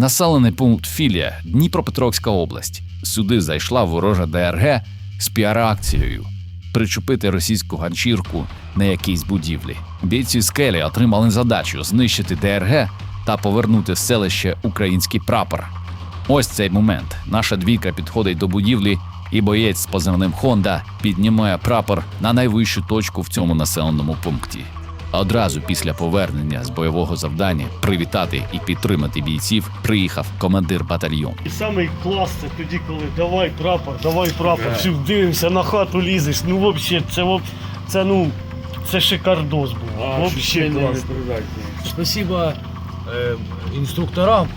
Населений пункт Філія, Дніпропетровська область. Сюди зайшла ворожа ДРГ з піар-акцією причепити російську ганчірку на якійсь будівлі. Бійці скелі отримали задачу знищити ДРГ та повернути в селище український прапор. Ось цей момент. Наша двійка підходить до будівлі, і боєць з позивним Хонда піднімає прапор на найвищу точку в цьому населеному пункті. Одразу після повернення з бойового завдання привітати і підтримати бійців приїхав командир батальйону. І самий клас це тоді, коли давай прапор, давай прапор, всі дивимося, на хату лізеш. Ну взагалі, це, це ну, це шикардос був. Вообще клас. Спасибо э, инструкторам.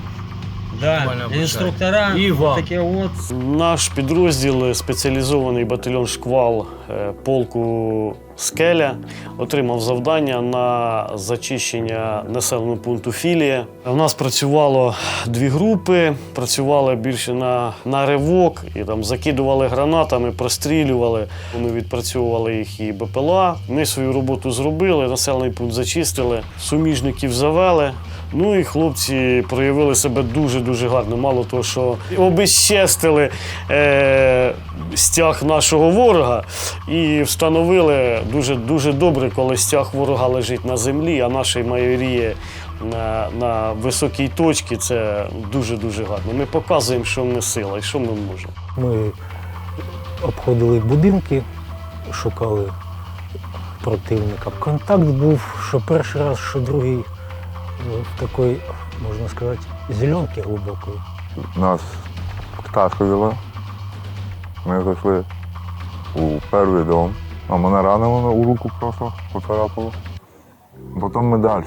Да, И вам. такие вот. Наш підрозділ, спеціалізований батальйон шквал е, полку Скеля, отримав завдання на зачищення населеного пункту Філія. У нас працювало дві групи, працювали більше на, на ривок і там закидували гранатами, прострілювали. Ми відпрацьовували їх і БПЛА. Ми свою роботу зробили, населений пункт зачистили, суміжників завели. Ну і хлопці проявили себе дуже-дуже гарно. Мало того, що обезчестили е, стяг нашого ворога і встановили дуже, дуже добре, коли стяг ворога лежить на землі, а нашій майоріє на, на високій точці. Це дуже-дуже гарно. Ми показуємо, що ми сила і що ми можемо. Ми обходили будинки, шукали противника. Контакт був, що перший раз, що другий е, в такої, можна сказати, зеленки глибокої. Нас пташка вела. Ми зайшли у перший дом, а мене ранило у руку просто поцарапало. Потім ми далі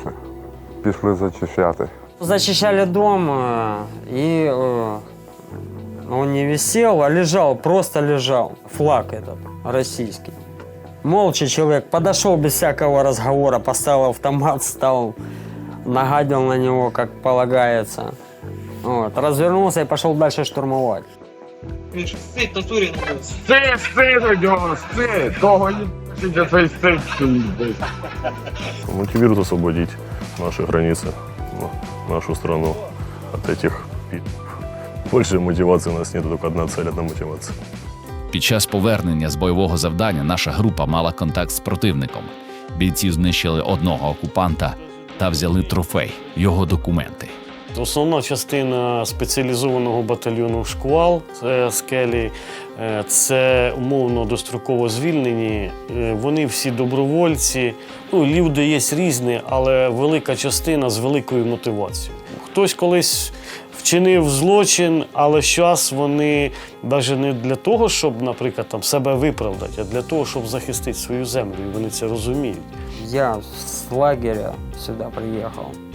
пішли зачищати. Зачищали дом, э, и э, он не висел, а лежал, просто лежал. Флаг этот, российский. Молча человек подошел без всякого разговора, поставил автомат, стал, нагадил на него, как полагается. Вот, развернулся и пошел дальше штурмовать. Сидь, татурі на вулиці. Стид, стид у нього, стид! Того їбать, цей десь. мотивирует освободить наши границы, нашу страну от этих пи***. Больше мотивации у нас нет, только одна цель, одна мотивация. Під час повернення з бойового завдання наша група мала контакт з противником. Бійці знищили одного окупанта та взяли трофей його документи. Основна частина спеціалізованого батальйону шквал це скелі, е, це умовно достроково звільнені. Е, Вони всі добровольці. Ну, люди є різні, але велика частина з великою мотивацією. Хтось колись вчинив злочин, але зараз вони навіть не для того, щоб, наприклад, там себе виправдати, а для того, щоб захистити свою землю. І вони це розуміють. Я с лагеря сюда приехал.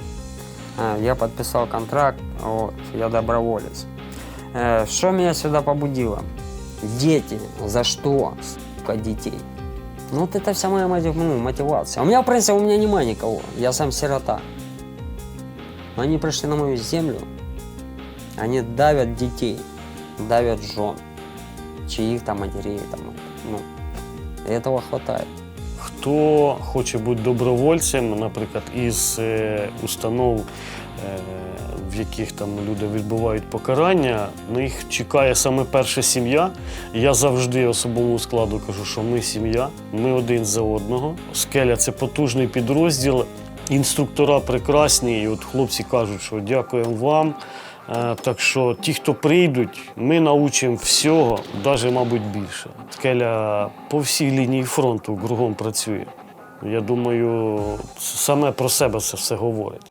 Э, Я подписал контракт, вот, я доброволец. Э, Что меня сюда побудило? Дети. За что, сука, детей? Ну, вот это вся моя ну, мотивация. У меня, в принципе, у меня нема никого. Я сам сирота. Но они пришли на мою землю. Они давят детей, давят жен, чьих там матерей там, ну, этого хватает. Хто хоче бути добровольцем, наприклад, із е, установ, е, в яких там люди відбувають покарання, на їх чекає саме перша сім'я. Я завжди особовому складу кажу, що ми сім'я, ми один за одного. Скеля це потужний підрозділ. Інструктора прекрасні, і от хлопці кажуть, що дякуємо вам. Так що ті, хто прийдуть, ми научимо всього, навіть, мабуть, більше. Скеля по всій лінії фронту кругом працює. Я думаю, саме про себе це все говорить.